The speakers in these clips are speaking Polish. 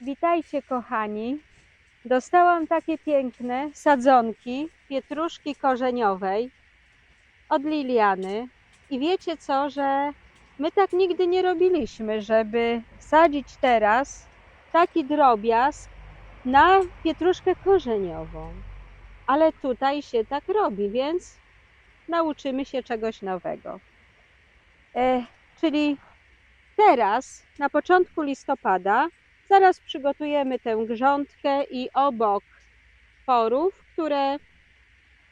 Witajcie kochani. Dostałam takie piękne sadzonki pietruszki korzeniowej od Liliany. I wiecie co, że my tak nigdy nie robiliśmy, żeby sadzić teraz taki drobiazg na pietruszkę korzeniową. Ale tutaj się tak robi, więc nauczymy się czegoś nowego. E, czyli teraz, na początku listopada, zaraz przygotujemy tę grządkę i obok porów, które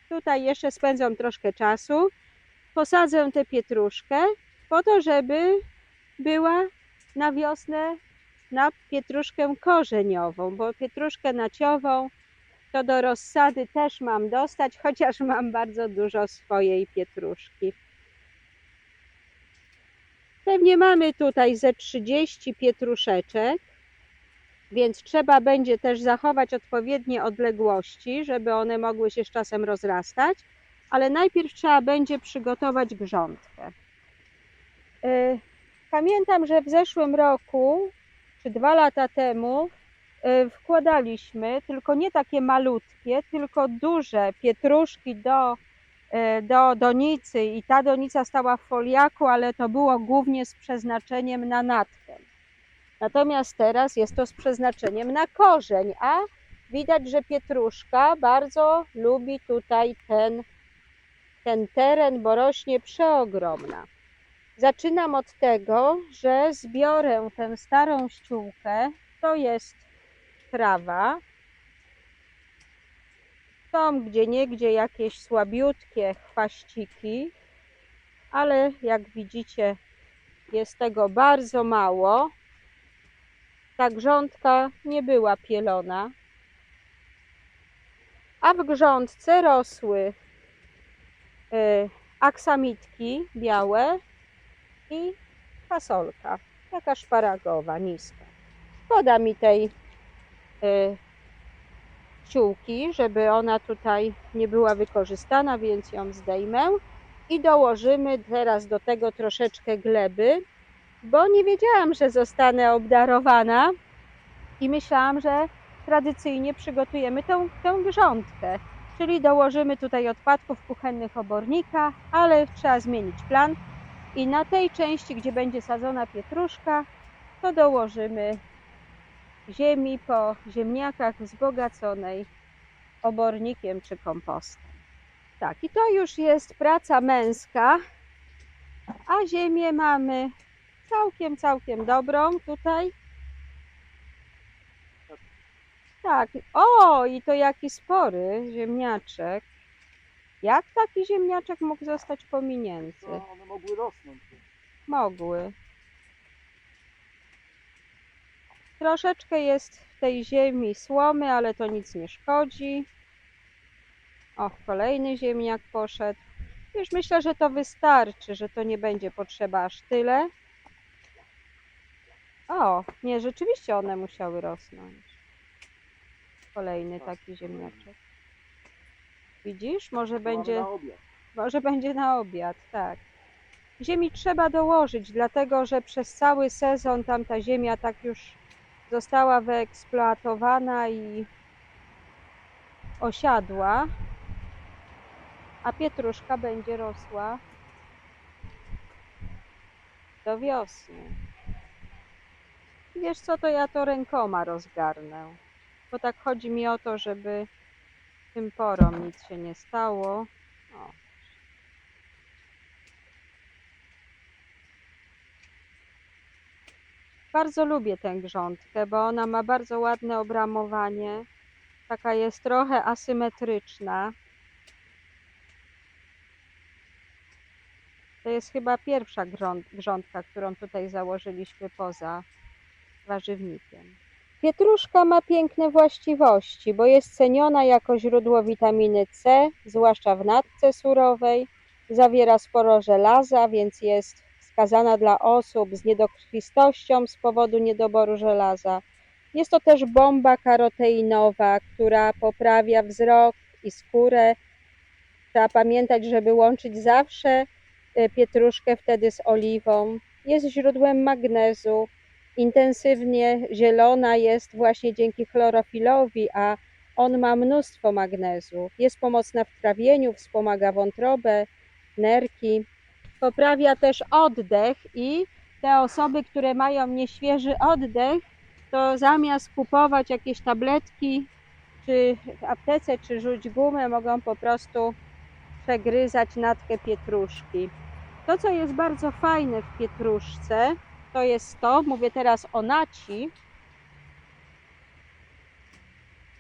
tutaj jeszcze spędzą troszkę czasu, posadzę tę pietruszkę po to, żeby była na wiosnę na pietruszkę korzeniową, bo pietruszkę naciową to do rozsady też mam dostać, chociaż mam bardzo dużo swojej pietruszki. Pewnie mamy tutaj ze 30 pietruszeczek, więc trzeba będzie też zachować odpowiednie odległości, żeby one mogły się z czasem rozrastać, ale najpierw trzeba będzie przygotować grządkę. Yy, Pamiętam, że w zeszłym roku, czy dwa lata temu, yy, wkładaliśmy tylko nie takie malutkie, tylko duże pietruszki do, yy, do donicy i ta donica stała w foliaku, ale to było głównie z przeznaczeniem na natkę. Natomiast teraz jest to z przeznaczeniem na korzeń, a widać, że pietruszka bardzo lubi tutaj ten, ten teren, bo rośnie przeogromna. Zaczynam od tego, że zbiorę tę starą ściółkę, to jest trawa. Są gdzie niegdzie jakieś słabiutkie chwaściki, ale jak widzicie jest tego bardzo mało ta grządka nie była pielona, a w grządce rosły y, aksamitki białe i fasolka, taka szparagowa, niska. Szkoda mi tej y, ściółki, żeby ona tutaj nie była wykorzystana, więc ją zdejmę i dołożymy teraz do tego troszeczkę gleby, bo nie wiedziałam, że zostanę obdarowana i myślałam, że tradycyjnie przygotujemy tą, tę grządkę, czyli dołożymy tutaj odpadków kuchennych obornika, ale trzeba zmienić plan i na tej części, gdzie będzie sadzona pietruszka, to dołożymy ziemi po ziemniakach wzbogaconej obornikiem czy kompostem. Tak, i to już jest praca męska, a ziemię mamy całkiem, całkiem dobrą tutaj. Tak, o i to jaki spory ziemniaczek. Jak taki ziemniaczek mógł zostać pominięty? To one mogły rosnąć. Mogły. Troszeczkę jest w tej ziemi słomy, ale to nic nie szkodzi. O, kolejny ziemniak poszedł. Już myślę, że to wystarczy, że to nie będzie potrzeba aż tyle. O, nie, rzeczywiście one musiały rosnąć. Kolejny taki ziemniaczek. Widzisz? Może będzie. Może będzie na obiad, tak. Ziemi trzeba dołożyć, dlatego że przez cały sezon tam ta ziemia tak już została wyeksploatowana i osiadła, a pietruszka będzie rosła do wiosny. Wiesz co, to ja to rękoma rozgarnę, bo tak chodzi mi o to, żeby tym porom nic się nie stało. O, Bardzo lubię tę grządkę, bo ona ma bardzo ładne obramowanie. Taka jest trochę asymetryczna. To jest chyba pierwsza grząd, grządka, którą tutaj założyliśmy poza warzywnikiem. Pietruszka ma piękne właściwości, bo jest ceniona jako źródło witaminy C, zwłaszcza w natce surowej. Zawiera sporo żelaza, więc jest wskazana dla osób z niedokrwistością z powodu niedoboru żelaza. Jest to też bomba karoteinowa, która poprawia wzrok i skórę. Trzeba pamiętać, żeby łączyć zawsze e, pietruszkę wtedy z oliwą. Jest źródłem magnezu, intensywnie zielona jest właśnie dzięki chlorofilowi, a on ma mnóstwo magnezu. Jest pomocna w trawieniu, wspomaga wątrobę, nerki, poprawia też oddech i te osoby, które mają nieświeży oddech, to zamiast kupować jakieś tabletki czy w aptece, czy rzuć gumę, mogą po prostu przegryzać natkę pietruszki. To, co jest bardzo fajne w pietruszce, to jest to, mówię teraz o naci,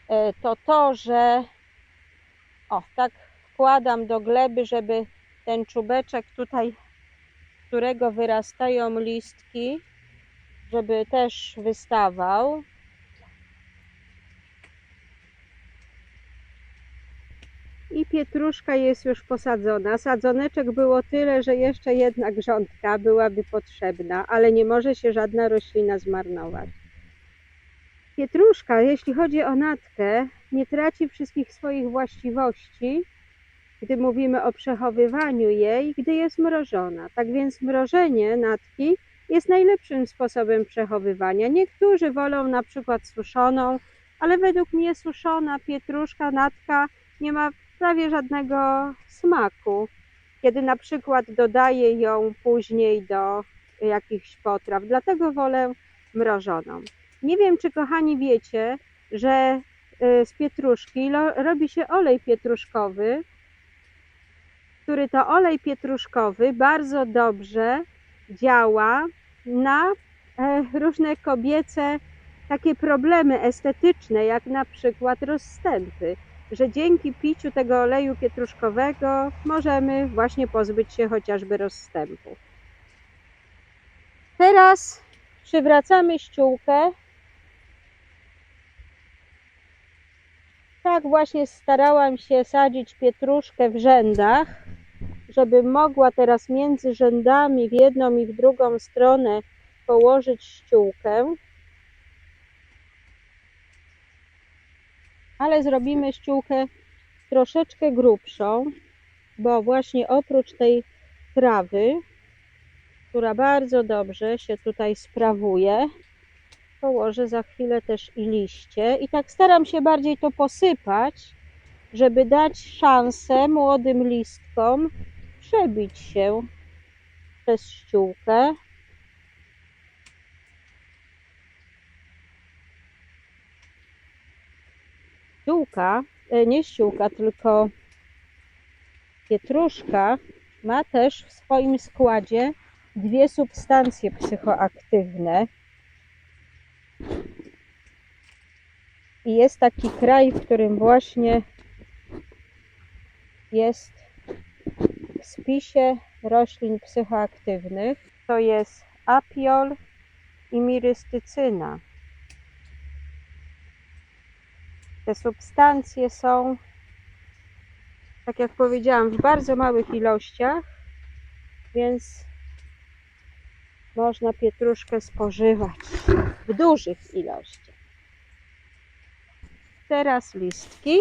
e, to to, że o, tak wkładam do gleby, żeby ten czubeczek tutaj, którego wyrastają listki, żeby też wystawał. I pietruszka jest już posadzona. Sadzoneczek było tyle, że jeszcze jedna grządka byłaby potrzebna, ale nie może się żadna roślina zmarnować. Pietruszka, jeśli chodzi o natkę, nie traci wszystkich swoich właściwości, gdy mówimy o przechowywaniu jej, gdy jest mrożona. Tak więc mrożenie natki jest najlepszym sposobem przechowywania. Niektórzy wolą na przykład suszoną, ale według mnie suszona pietruszka, natka nie ma prawie żadnego smaku. Kiedy na przykład dodaję ją później do jakichś potraw, dlatego wolę mrożoną. Nie wiem, czy kochani wiecie, że y, z pietruszki robi się olej pietruszkowy, który to olej pietruszkowy bardzo dobrze działa na e, różne kobiece takie problemy estetyczne, jak na przykład rozstępy, że dzięki piciu tego oleju pietruszkowego możemy właśnie pozbyć się chociażby rozstępu. Teraz przywracamy ściółkę. Tak właśnie starałam się sadzić pietruszkę w rzędach, żeby mogła teraz między rzędami w jedną i w drugą stronę położyć ściółkę. Ale zrobimy ściółkę troszeczkę grubszą, bo właśnie oprócz tej trawy, która bardzo dobrze się tutaj sprawuje, położę za chwilę też i liście. I tak staram się bardziej to posypać, żeby dać szansę młodym listkom przebić się przez ściółkę. Ściółka, e, nie ściółka, tylko pietruszka ma też w swoim składzie dwie substancje psychoaktywne. I jest taki kraj, w którym właśnie jest w spisie roślin psychoaktywnych. To jest apiol i mirystycyna. Te substancje są, tak jak powiedziałam, w bardzo małych ilościach, więc można pietruszkę spożywać w dużych ilościach. Teraz listki.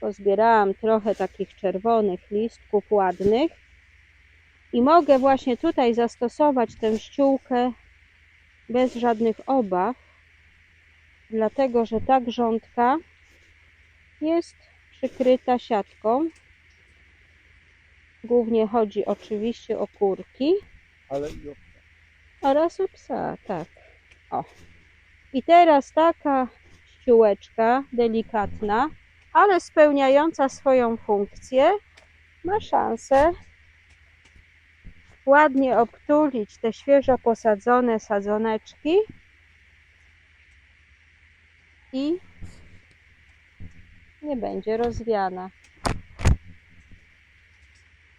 Pozbierałam trochę takich czerwonych listków ładnych i mogę właśnie tutaj zastosować tę ściółkę bez żadnych obaw, dlatego że ta grządka jest przykryta siatką. Głównie chodzi oczywiście o kurki ale i o oraz o psa, tak. O. I teraz taka ściółeczka delikatna, ale spełniająca swoją funkcję, ma szansę ładnie obtulić te świeżo posadzone sadzoneczki i nie będzie rozwiana.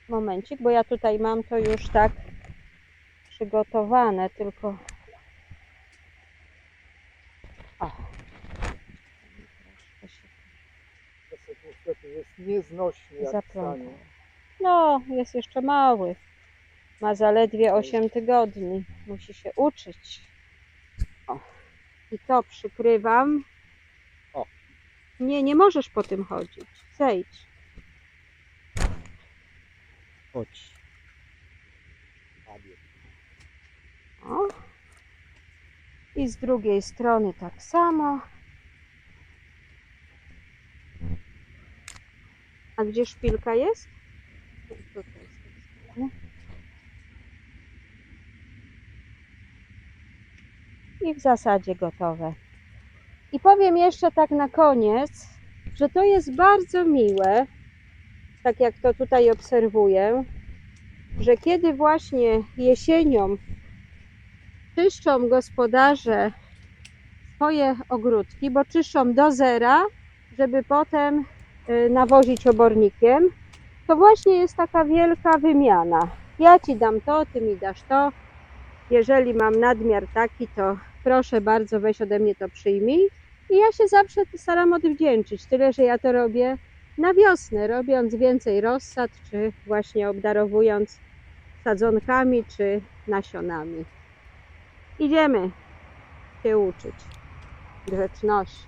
Momencik, bo ja tutaj mam to już tak przygotowane, tylko o. Niestety jest nieznośny jak zaplątał. No, jest jeszcze mały. Ma zaledwie 8 tygodni. Musi się uczyć. O. I to przykrywam. Nie, nie możesz po tym chodzić. Zejdź. Chodź. O. I z drugiej strony tak samo. A gdzie szpilka jest? Tutaj z tej strony. I w zasadzie gotowe. I powiem jeszcze tak na koniec, że to jest bardzo miłe, tak jak to tutaj obserwuję, że kiedy właśnie jesienią czyszczą gospodarze swoje ogródki, bo czyszczą do zera, żeby potem y, nawozić obornikiem, to właśnie jest taka wielka wymiana. Ja ci dam to, ty mi dasz to. Jeżeli mam nadmiar taki, to proszę bardzo, weź ode mnie to przyjmij. I ja się zawsze staram odwdzięczyć, tyle że ja to robię na wiosnę, robiąc więcej rozsad, czy właśnie obdarowując sadzonkami, czy nasionami. Idziemy się uczyć grzeczności.